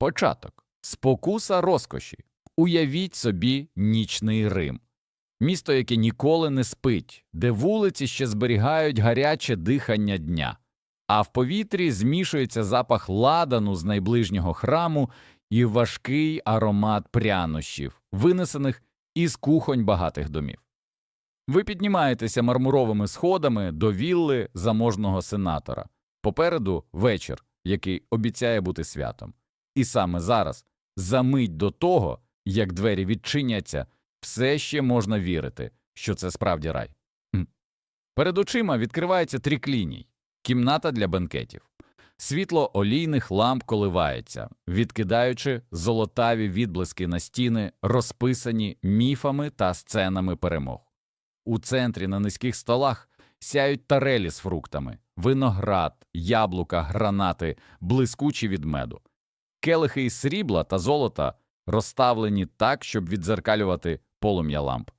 Початок. Спокуса розкоші. Уявіть собі нічний Рим. Місто, яке ніколи не спить, де вулиці ще зберігають гаряче дихання дня, а в повітрі змішується запах ладану з найближнього храму і важкий аромат прянощів, винесених із кухонь багатих домів. Ви піднімаєтеся мармуровими сходами до вілли заможного сенатора. Попереду вечір, який обіцяє бути святом. І саме зараз, за мить до того, як двері відчиняться, все ще можна вірити, що це справді рай. Перед очима відкривається трікліній – кімната для бенкетів. Світло олійних ламп коливається, відкидаючи золотаві відблиски на стіни, розписані міфами та сценами перемог. У центрі на низьких столах сяють тарелі з фруктами, виноград, яблука, гранати, блискучі від меду. Келихи із срібла та золота розставлені так, щоб віддзеркалювати полум'я ламп.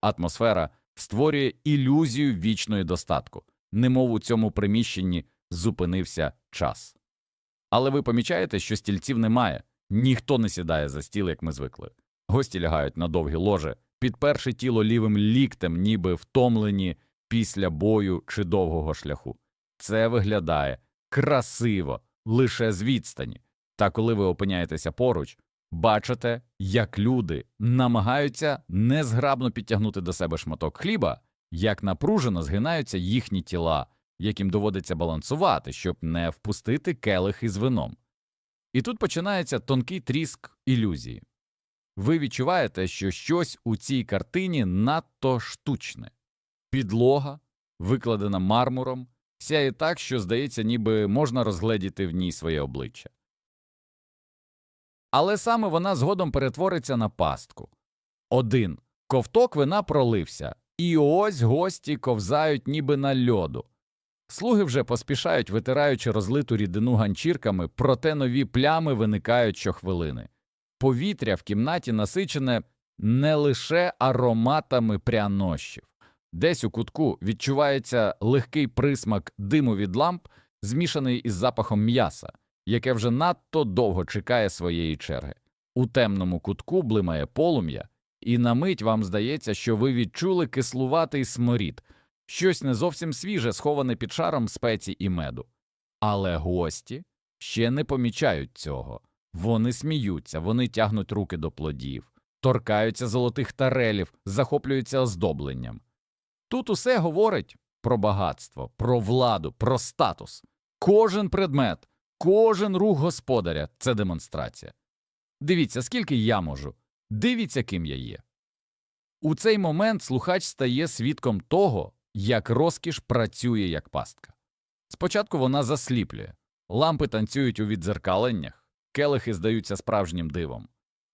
Атмосфера створює ілюзію вічної достатку, немов у цьому приміщенні зупинився час. Але ви помічаєте, що стільців немає, ніхто не сідає за стіл, як ми звикли. Гості лягають на довгі ложе, підперши тіло лівим ліктем, ніби втомлені після бою чи довгого шляху. Це виглядає красиво лише з відстані. Та коли ви опиняєтеся поруч, бачите, як люди намагаються незграбно підтягнути до себе шматок хліба, як напружено згинаються їхні тіла, яким доводиться балансувати, щоб не впустити келих із вином. І тут починається тонкий тріск ілюзії. Ви відчуваєте, що щось у цій картині надто штучне. Підлога, викладена мармуром, сяє так, що здається, ніби можна розгледіти в ній своє обличчя. Але саме вона згодом перетвориться на пастку. Один ковток вина пролився, і ось гості ковзають ніби на льоду. Слуги вже поспішають, витираючи розлиту рідину ганчірками, проте нові плями виникають щохвилини. Повітря в кімнаті насичене не лише ароматами прянощів. Десь у кутку відчувається легкий присмак диму від ламп, змішаний із запахом м'яса, яке вже надто довго чекає своєї черги. У темному кутку блимає полум'я, і на мить вам здається, що ви відчули кислуватий сморід, щось не зовсім свіже, сховане під шаром спецій і меду. Але гості ще не помічають цього. Вони сміються, вони тягнуть руки до плодів, торкаються золотих тарелів, захоплюються оздобленням. Тут усе говорить про багатство, про владу, про статус. Кожен предмет, кожен рух господаря це демонстрація. Дивіться, скільки я можу, дивіться, ким я є. У цей момент слухач стає свідком того, як розкіш працює як пастка. Спочатку вона засліплює, лампи танцюють у віддзеркаленнях, келихи здаються справжнім дивом,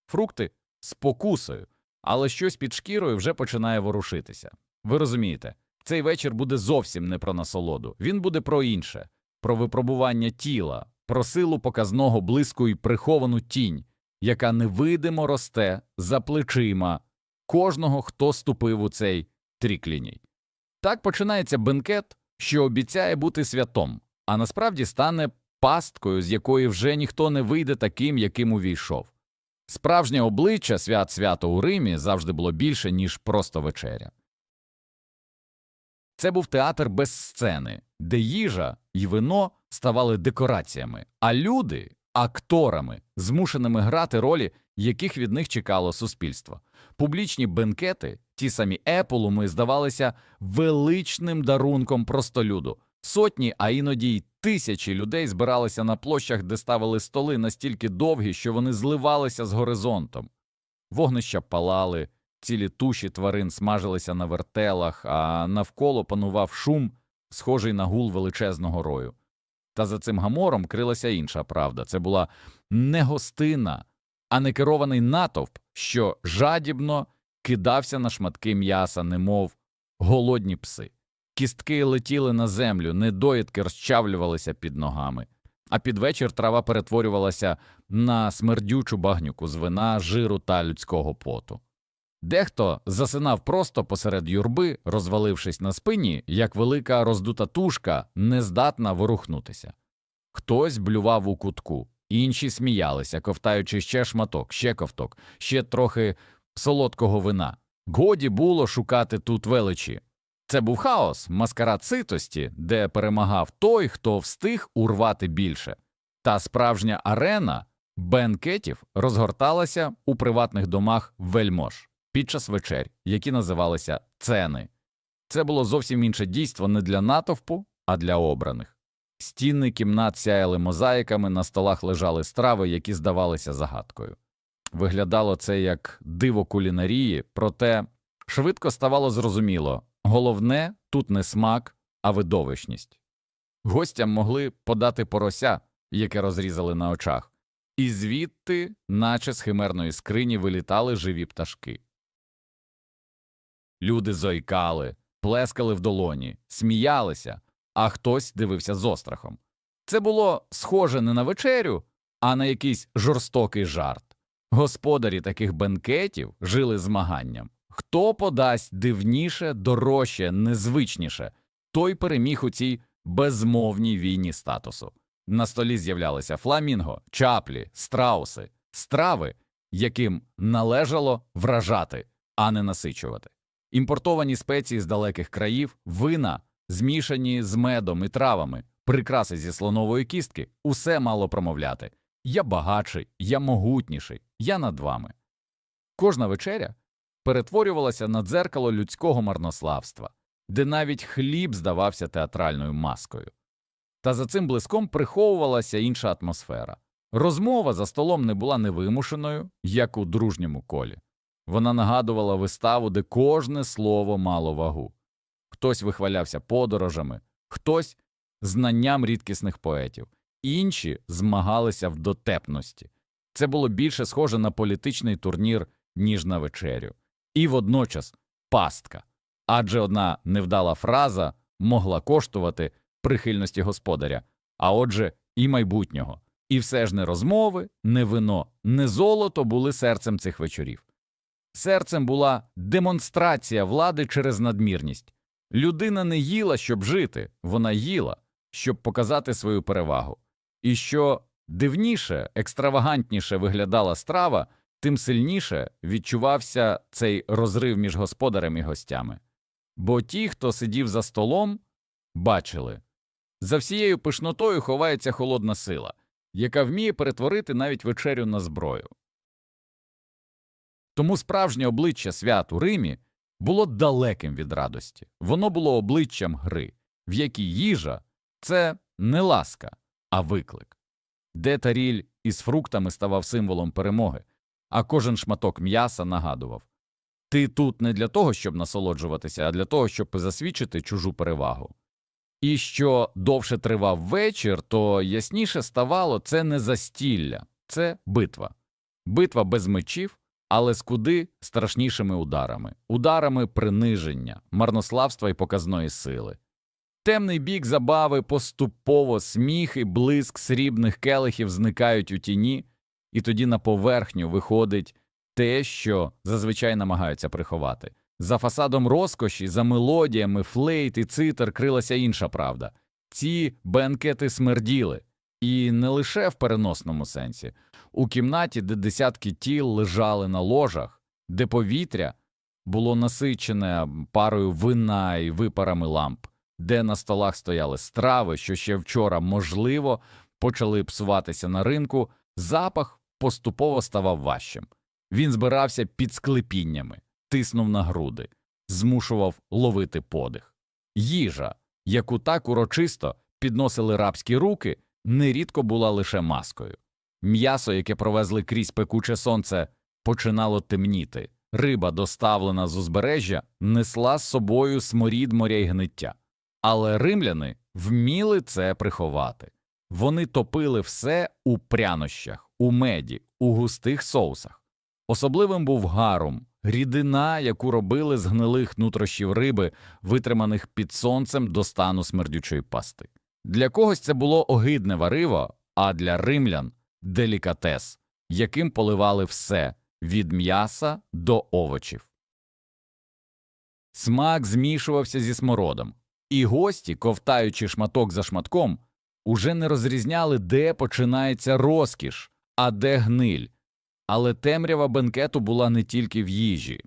фрукти спокусою, але щось під шкірою вже починає ворушитися. Ви розумієте, цей вечір буде зовсім не про насолоду, він буде про інше, про випробування тіла, про силу показного блиску і приховану тінь, яка невидимо росте за плечима кожного, хто ступив у цей трікліній. Так починається бенкет, що обіцяє бути святом, а насправді стане пасткою, з якої вже ніхто не вийде таким, яким увійшов. Справжнє обличчя свят свято у Римі завжди було більше, ніж просто вечеря. Це був театр без сцени, де їжа і вино ставали декораціями, а люди акторами, змушеними грати ролі, яких від них чекало суспільство. Публічні бенкети, ті самі еполуми, здавалися величним дарунком простолюду. Сотні, а іноді й тисячі людей збиралися на площах, де ставили столи настільки довгі, що вони зливалися з горизонтом. Вогнища палали, цілі туші тварин смажилися на вертелах, а навколо панував шум, схожий на гул величезного рою. Та за цим гамором крилася інша правда це була не гостина, а не керований натовп, що жадібно кидався на шматки м'яса, немов голодні пси. Кістки летіли на землю, недоїдки розчавлювалися під ногами, а під вечір трава перетворювалася на смердючу багнюку з вина, жиру та людського поту. Дехто засинав просто посеред юрби, розвалившись на спині, як велика роздута тушка, нездатна ворухнутися. Хтось блював у кутку, інші сміялися, ковтаючи ще шматок, ще ковток, ще трохи солодкого вина. Годі було шукати тут величі. Це був хаос, маскарад ситості, де перемагав той, хто встиг урвати більше. Та справжня арена бенкетів розгорталася у приватних домах вельмож під час вечер, які називалися цени. Це було зовсім інше дійство не для натовпу, а для обраних. Стіни кімнат сяяли мозаїками, на столах лежали страви, які здавалися загадкою. Виглядало це як диво кулінарії, проте швидко ставало зрозуміло головне тут не смак, а видовищність. Гостям могли подати порося, яке розрізали на очах, і звідти, наче з химерної скрині, вилітали живі пташки. Люди зойкали, плескали в долоні, сміялися, а хтось дивився з острахом. Це було схоже не на вечерю, а на якийсь жорстокий жарт. Господарі таких бенкетів жили змаганням. Хто подасть дивніше, дорожче, незвичніше, той переміг у цій безмовній війні статусу. На столі з'являлися фламінго, чаплі, страуси, страви, яким належало вражати, а не насичувати. Імпортовані спеції з далеких країв, вина, змішані з медом і травами, прикраси зі слонової кістки усе мало промовляти Я багатший, я могутніший, я над вами. Кожна вечеря перетворювалася на дзеркало людського марнославства, де навіть хліб здавався театральною маскою. Та за цим блиском приховувалася інша атмосфера. Розмова за столом не була невимушеною, як у дружньому колі. Вона нагадувала виставу, де кожне слово мало вагу. Хтось вихвалявся подорожами, хтось знанням рідкісних поетів, інші змагалися в дотепності. Це було більше схоже на політичний турнір, ніж на вечерю, і водночас пастка. Адже одна невдала фраза могла коштувати прихильності господаря, а отже, і майбутнього. І все ж не розмови, не вино, не золото були серцем цих вечорів. Серцем була демонстрація влади через надмірність. Людина не їла, щоб жити, вона їла, щоб показати свою перевагу. І що дивніше, екстравагантніше виглядала страва, тим сильніше відчувався цей розрив між господарем і гостями. Бо ті, хто сидів за столом, бачили за всією пишнотою ховається холодна сила, яка вміє перетворити навіть вечерю на зброю. Тому справжнє обличчя свят у Римі було далеким від радості, воно було обличчям гри, в якій їжа це не ласка, а виклик, де таріль із фруктами ставав символом перемоги, а кожен шматок м'яса нагадував. Ти тут не для того, щоб насолоджуватися, а для того, щоб засвідчити чужу перевагу. І що довше тривав вечір, то ясніше ставало це не застілля, це битва, битва без мечів, але з куди страшнішими ударами, ударами приниження, марнославства і показної сили. Темний бік забави поступово сміх і блиск срібних келихів зникають у тіні, і тоді на поверхню виходить те, що зазвичай намагаються приховати. За фасадом розкоші, за мелодіями, флейт і цитер крилася інша правда. Ці бенкети смерділи, і не лише в переносному сенсі. У кімнаті, де десятки тіл лежали на ложах, де повітря було насичене парою вина і випарами ламп, де на столах стояли страви, що ще вчора, можливо, почали псуватися на ринку, запах поступово ставав важчим. Він збирався під склепіннями, тиснув на груди, змушував ловити подих. Їжа, яку так урочисто підносили рабські руки, нерідко була лише маскою. М'ясо, яке провезли крізь пекуче сонце, починало темніти. Риба, доставлена з узбережжя, несла з собою сморід моря й гниття. Але римляни вміли це приховати. Вони топили все у прянощах, у меді, у густих соусах. Особливим був гарум, рідина, яку робили з гнилих нутрощів риби, витриманих під сонцем до стану смердючої пасти. Для когось це було огидне вариво, а для римлян делікатес, яким поливали все від м'яса до овочів. Смак змішувався зі смородом, і гості, ковтаючи шматок за шматком, уже не розрізняли, де починається розкіш, а де гниль. Але темрява бенкету була не тільки в їжі.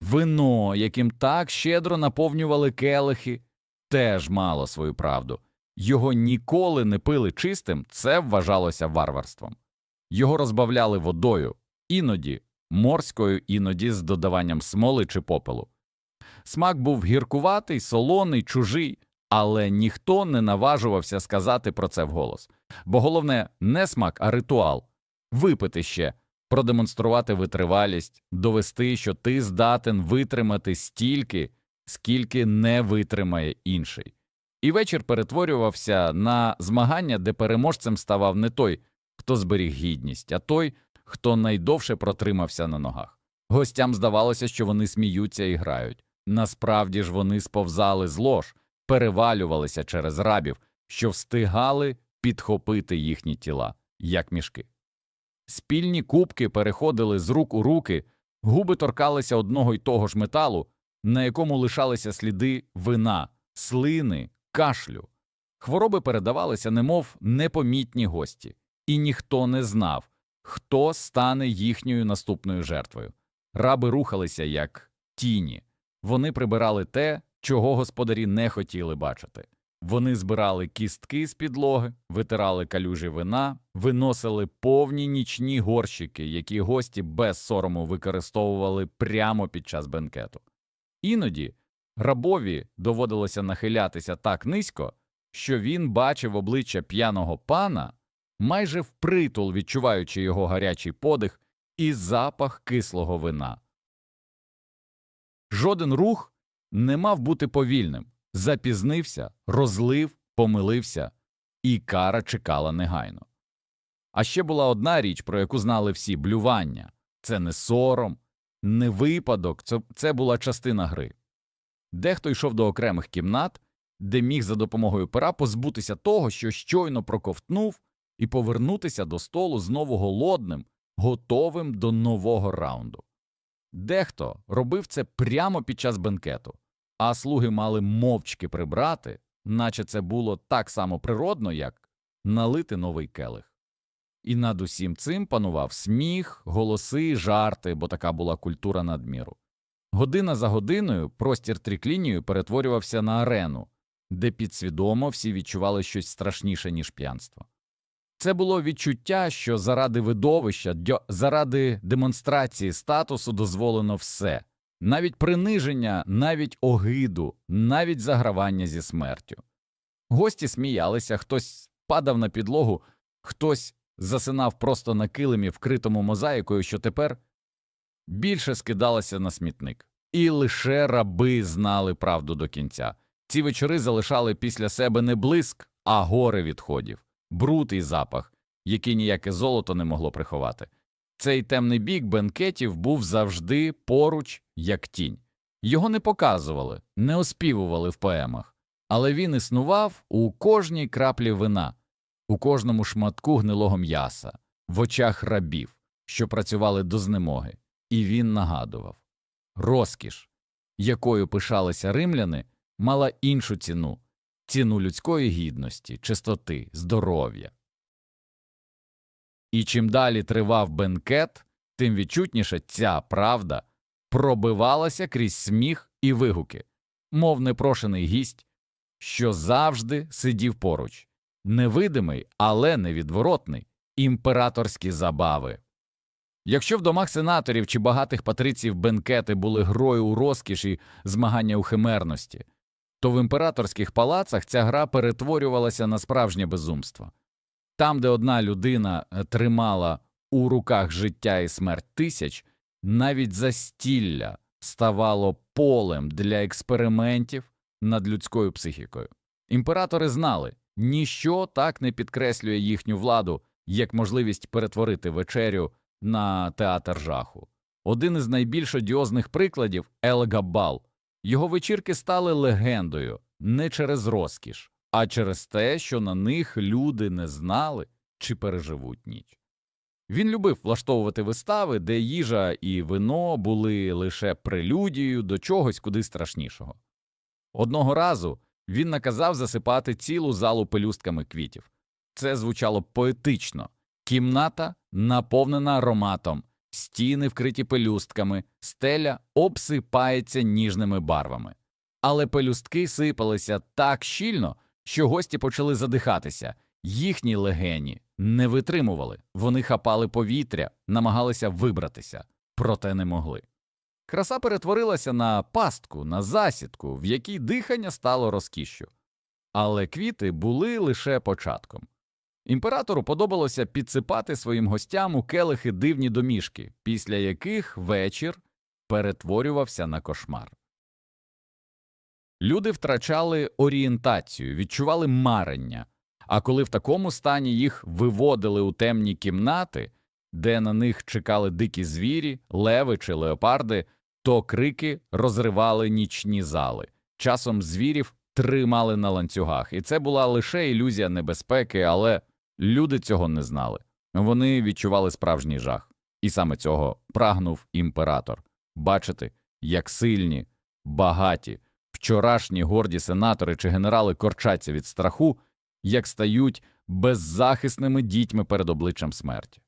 Вино, яким так щедро наповнювали келихи, теж мало свою правду. Його ніколи не пили чистим, це вважалося варварством. Його розбавляли водою, іноді морською, іноді з додаванням смоли чи попелу. Смак був гіркуватий, солоний, чужий, але ніхто не наважувався сказати про це вголос. Бо головне не смак, а ритуал випити ще, продемонструвати витривалість, довести, що ти здатен витримати стільки, скільки не витримає інший. І вечір перетворювався на змагання, де переможцем ставав не той, хто зберіг гідність, а той, хто найдовше протримався на ногах. Гостям здавалося, що вони сміються і грають. Насправді ж вони сповзали з лож, перевалювалися через рабів, що встигали підхопити їхні тіла, як мішки. Спільні кубки переходили з рук у руки, губи торкалися одного й того ж металу, на якому лишалися сліди вина, слини, кашлю. Хвороби передавалися, немов непомітні гості, і ніхто не знав, хто стане їхньою наступною жертвою. Раби рухалися як тіні, вони прибирали те, чого господарі не хотіли бачити. Вони збирали кістки з підлоги, витирали калюжі вина, виносили повні нічні горщики, які гості без сорому використовували прямо під час бенкету. Іноді рабові доводилося нахилятися так низько, що він бачив обличчя п'яного пана, майже впритул відчуваючи його гарячий подих і запах кислого вина. Жоден рух не мав бути повільним. Запізнився, розлив, помилився, і кара чекала негайно. А ще була одна річ, про яку знали всі блювання це не сором, не випадок, це, була частина гри. Дехто йшов до окремих кімнат, де міг за допомогою пера позбутися того, що щойно проковтнув, і повернутися до столу знову голодним, готовим до нового раунду. Дехто робив це прямо під час бенкету, а слуги мали мовчки прибрати, наче це було так само природно, як налити новий келих. І над усім цим панував сміх, голоси, жарти, бо така була культура надміру. Година за годиною простір тріклінію перетворювався на арену, де підсвідомо всі відчували щось страшніше, ніж п'янство. Це було відчуття, що заради видовища, заради демонстрації статусу дозволено все, навіть приниження, навіть огиду, навіть загравання зі смертю. Гості сміялися, хтось падав на підлогу, хтось засинав просто на килимі, вкритому мозаїкою, що тепер більше скидалося на смітник. І лише раби знали правду до кінця. Ці вечори залишали після себе не блиск, а гори відходів, бруд і запах, який ніяке золото не могло приховати. Цей темний бік бенкетів був завжди поруч, як тінь. Його не показували, не оспівували в поемах, але він існував у кожній краплі вина, у кожному шматку гнилого м'яса, в очах рабів, що працювали до знемоги, і він нагадував розкіш, якою пишалися римляни, мала іншу ціну ціну людської гідності, чистоти, здоров'я. І чим далі тривав бенкет, тим відчутніше ця правда пробивалася крізь сміх і вигуки, мов непрошений гість, що завжди сидів поруч, невидимий, але невідворотний, імператорські забави. Якщо в домах сенаторів чи багатих патриців бенкети були грою у розкіші змагання у химерності, то в імператорських палацах ця гра перетворювалася на справжнє безумство. Там, де одна людина е, тримала у руках життя і смерть тисяч, навіть застілля ставало полем для експериментів над людською психікою. Імператори знали, ніщо так не підкреслює їхню владу, як можливість перетворити вечерю на театр жаху. Один із найбільш одіозних прикладів Елгабал. Його вечірки стали легендою не через розкіш, а через те, що на них люди не знали, чи переживуть ніч. Він любив влаштовувати вистави, де їжа і вино були лише прелюдією до чогось куди страшнішого. Одного разу Він наказав засипати цілу залу пелюстками квітів. Це звучало поетично. Кімната наповнена ароматом, стіни вкриті пелюстками, стеля обсипається ніжними барвами. Але пелюстки сипалися так щільно, що гості почали задихатися. Їхні легені не витримували, вони хапали повітря, намагалися вибратися, проте не могли. Краса перетворилася на пастку, на засідку, в якій дихання стало розкішшю. Але квіти були лише початком. Імператору подобалося підсипати своїм гостям у келихи дивні домішки, після яких вечір перетворювався на кошмар. Люди втрачали орієнтацію, відчували марення, а коли в такому стані їх виводили у темні кімнати, де на них чекали дикі звірі, леви чи леопарди, то крики розривали нічні зали. Часом звірів тримали на ланцюгах, і це була лише ілюзія небезпеки, але люди цього не знали. Вони відчували справжній жах, і саме цього прагнув імператор бачити, як сильні, багаті, вчорашні горді сенатори чи генерали корчаться від страху, як стають беззахисними дітьми перед обличчям смерті.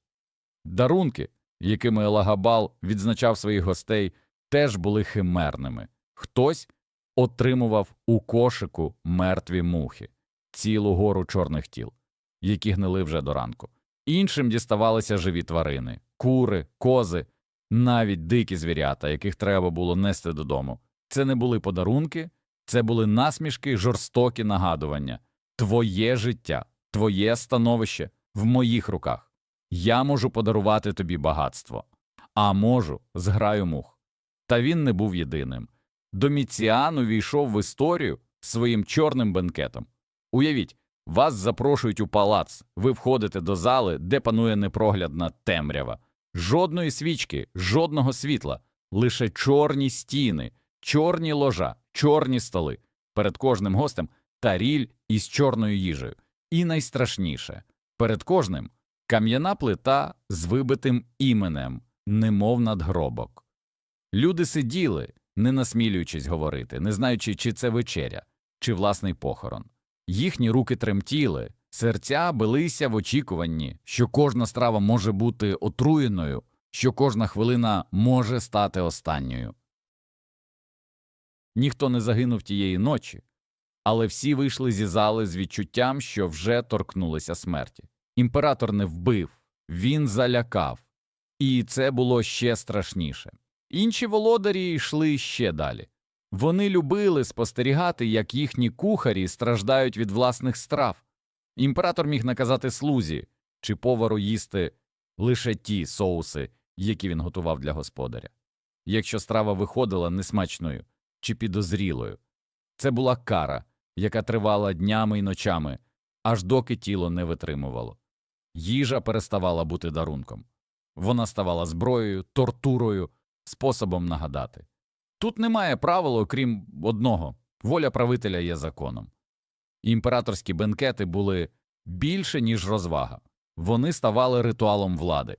Дарунки, якими Елагабал відзначав своїх гостей, теж були химерними. Хтось отримував у кошику мертві мухи, цілу гору чорних тіл, які гнили вже до ранку. Іншим діставалися живі тварини, кури, кози, навіть дикі звірята, яких треба було нести додому. Це не були подарунки, це були насмішки, жорстокі нагадування. Твоє життя, твоє становище в моїх руках. Я можу подарувати тобі багатство, а можу зграю мух. Та він не був єдиним. Доміціан увійшов в історію своїм чорним бенкетом. Уявіть, вас запрошують у палац, ви входите до зали, де панує непроглядна темрява. Жодної свічки, жодного світла, лише чорні стіни, чорні ложа, чорні столи. Перед кожним гостем таріль із чорною їжею. І найстрашніше перед кожним кам'яна плита з вибитим іменем, немов надгробок. Люди сиділи, не насмілюючись говорити, не знаючи, чи це вечеря, чи власний похорон. Їхні руки тремтіли, серця билися в очікуванні, що кожна страва може бути отруєною, що кожна хвилина може стати останньою. Ніхто не загинув тієї ночі, але всі вийшли зі зали з відчуттям, що вже торкнулися смерті. Імператор не вбив, він залякав, і це було ще страшніше. Інші володарі йшли ще далі. Вони любили спостерігати, як їхні кухарі страждають від власних страв. Імператор міг наказати слузі чи повару їсти лише ті соуси, які він готував для господаря. Якщо страва виходила несмачною чи підозрілою, це була кара, яка тривала днями і ночами, аж доки тіло не витримувало. Їжа переставала бути дарунком. Вона ставала зброєю, тортурою, способом нагадати. Тут немає правил, окрім одного воля правителя є законом. Імператорські бенкети були більше, ніж розвага, вони ставали ритуалом влади.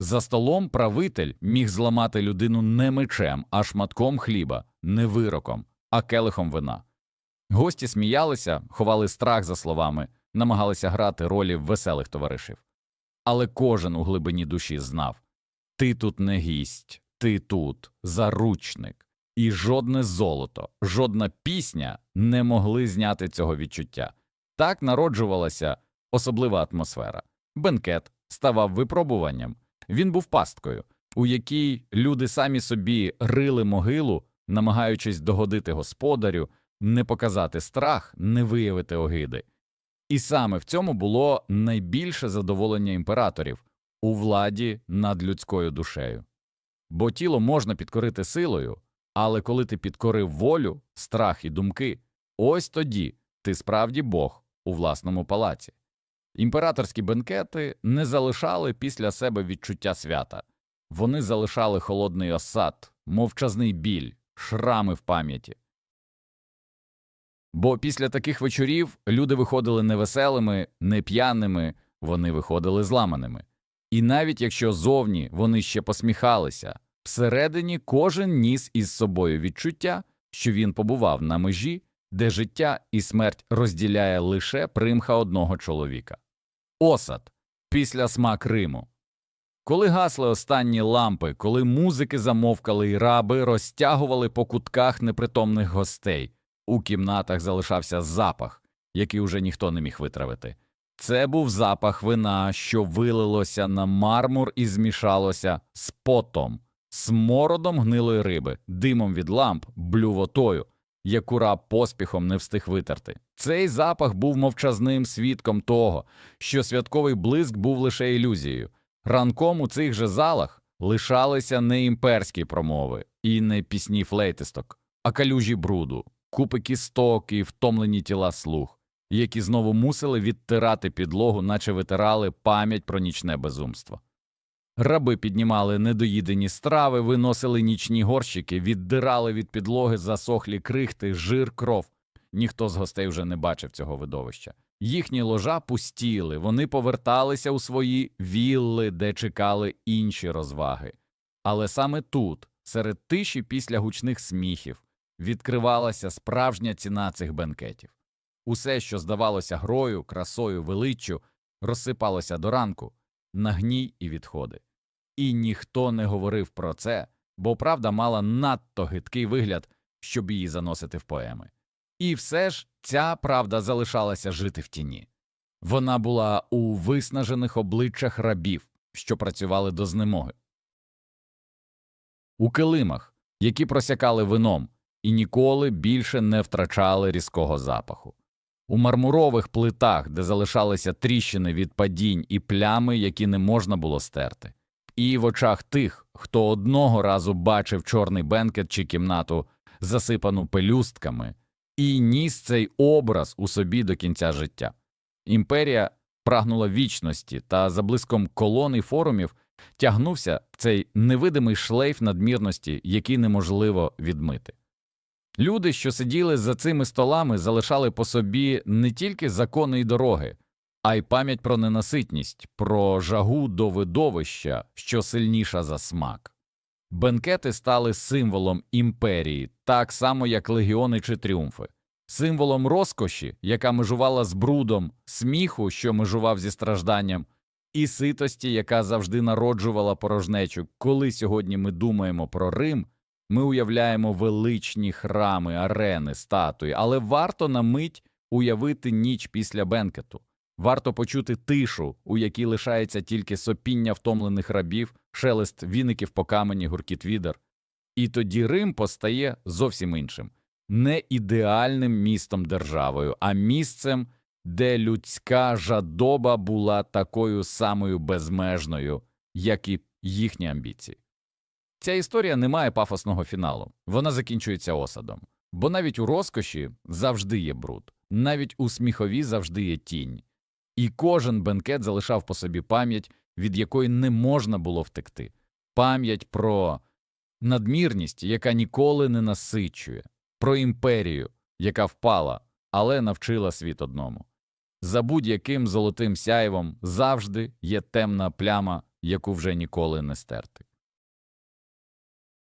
За столом правитель міг зламати людину не мечем, а шматком хліба, не вироком, а келихом вина. Гості сміялися, ховали страх за словами, намагалися грати ролі веселих товаришів. Але кожен у глибині душі знав ти тут не гість, ти тут заручник, і жодне золото, жодна пісня не могли зняти цього відчуття. Так народжувалася особлива атмосфера. Бенкет ставав випробуванням. Він був пасткою, у якій люди самі собі рили могилу, намагаючись догодити господарю, не показати страх, не виявити огиди. І саме в цьому було найбільше задоволення імператорів у владі над людською душею. Бо тіло можна підкорити силою, але коли ти підкорив волю, страх і думки, ось тоді ти справді Бог у власному палаці. Імператорські бенкети не залишали після себе відчуття свята, вони залишали холодний осад, мовчазний біль, шрами в пам'яті. Бо після таких вечорів люди виходили не веселими, не п'яними, вони виходили зламаними. І навіть якщо зовні вони ще посміхалися, всередині кожен ніс із собою відчуття, що він побував на межі де життя і смерть розділяє лише примха одного чоловіка. Осад після смак Риму. Коли гасли останні лампи, коли музики замовкали і раби розтягували по кутках непритомних гостей, у кімнатах залишався запах, який уже ніхто не міг витравити. Це був запах вина, що вилилося на мармур і змішалося з потом, смородом гнилої риби, димом від ламп, блювотою, яку раб поспіхом не встиг витерти. Цей запах був мовчазним свідком того, що святковий блиск був лише ілюзією. Ранком у цих же залах лишалися не імперські промови і не пісні флейтисток, а калюжі бруду, купи кісток і втомлені тіла слуг, які знову мусили відтирати підлогу, наче витирали пам'ять про нічне безумство. Раби піднімали недоїдені страви, виносили нічні горщики, віддирали від підлоги засохлі крихти, жир, кров. Ніхто з гостей вже не бачив цього видовища. Їхні ложа пустіли, вони поверталися у свої вілли, де чекали інші розваги. Але саме тут, серед тиші після гучних сміхів, відкривалася справжня ціна цих бенкетів. Усе, що здавалося грою, красою, величчю, розсипалося до ранку на гній і відходи. І ніхто не говорив про це, бо правда мала надто гидкий вигляд, щоб її заносити в поеми. І все ж ця правда залишалася жити в тіні. Вона була у виснажених обличчях рабів, що працювали до знемоги, у килимах, які просякали вином і ніколи більше не втрачали різкого запаху, у мармурових плитах, де залишалися тріщини від падінь і плями, які не можна було стерти, і в очах тих, хто одного разу бачив чорний бенкет чи кімнату, засипану пелюстками і ніс цей образ у собі до кінця життя. Імперія прагнула вічності, та за блиском колон і форумів тягнувся цей невидимий шлейф надмірності, який неможливо відмити. Люди, що сиділи за цими столами, залишали по собі не тільки закони й дороги, а й пам'ять про ненаситність, про жагу до видовища, що сильніша за смак. Бенкети стали символом імперії, так само як легіони чи тріумфи, символом розкоші, яка межувала з брудом, сміху, що межував зі стражданням, і ситості, яка завжди народжувала порожнечу. Коли сьогодні ми думаємо про Рим, ми уявляємо величні храми, арени, статуї, але варто на мить уявити ніч після бенкету. Варто почути тишу, у якій лишається тільки сопіння втомлених рабів, шелест віників по камені, гуркіт відер. І тоді Рим постає зовсім іншим не ідеальним містом державою, а місцем, де людська жадоба була такою самою безмежною, як і їхні амбіції. Ця історія не має пафосного фіналу, вона закінчується осадом, бо навіть у розкоші завжди є бруд, навіть у сміхові завжди є тінь. І кожен бенкет залишав по собі пам'ять, від якої не можна було втекти, пам'ять про надмірність, яка ніколи не насичує, про імперію, яка впала, але навчила світ одному. За будь-яким золотим сяйвом завжди є темна пляма, яку вже ніколи не стерти.